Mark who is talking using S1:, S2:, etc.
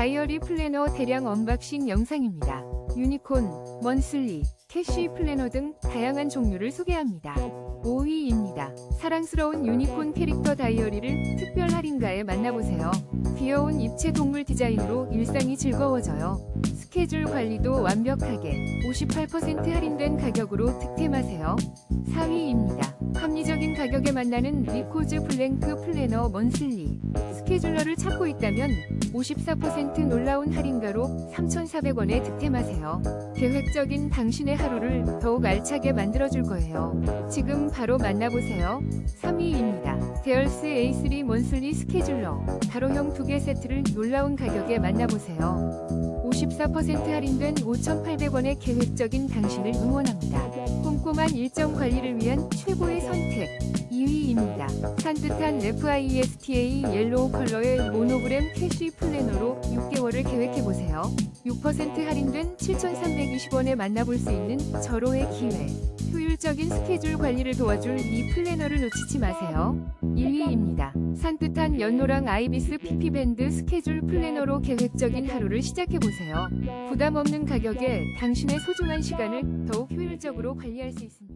S1: 다이어리 플래너 대량 언박싱 영상입니다. 유니콘, 먼슬리, 캐시 플래너 등 다양한 종류를 소개합니다. 5위입니다. 사랑스러운 유니콘 캐릭터 다이어리를 특별 할인가에 만나보세요. 귀여운 입체 동물 디자인으로 일상이 즐거워져요. 스케줄 관리도 완벽하게 58% 할인된 가격으로 득템하세요. 4위입니다. 합리적인 가격에 만나는 리코즈 블랭크 플래너 먼슬리. 스케줄러를 찾고 있다면 54% 놀라운 할인가로 3,400원에 득템하세요. 계획적인 당신의 하루를 더욱 알차게 만들어줄 거예요. 지금 바로 만나보세요. 3위입니다. 데얼스 A3 먼슬리 스케줄러. 가로형 2개 세트를 놀라운 가격에 만나보세요. 54% 할인된 5,800원의 계획적인 당신을 응원합니다. 꼼꼼한 일정 관리를 위한 최고의. 2위입니다. 산뜻한 FISTA 옐로우 컬러의 모노그램 캐시 플래너로 6개월을 계획해보세요. 6% 할인된 7,320원에 만나볼 수 있는 절호의 기회. 효율적인 스케줄 관리를 도와줄 이 플래너를 놓치지 마세요. 1위입니다. 산뜻한 연노랑 아이비스 피피밴드 스케줄 플래너로 계획적인 하루를 시작해보세요. 부담 없는 가격에 당신의 소중한 시간을 더욱 효율적으로 관리할 수 있습니다.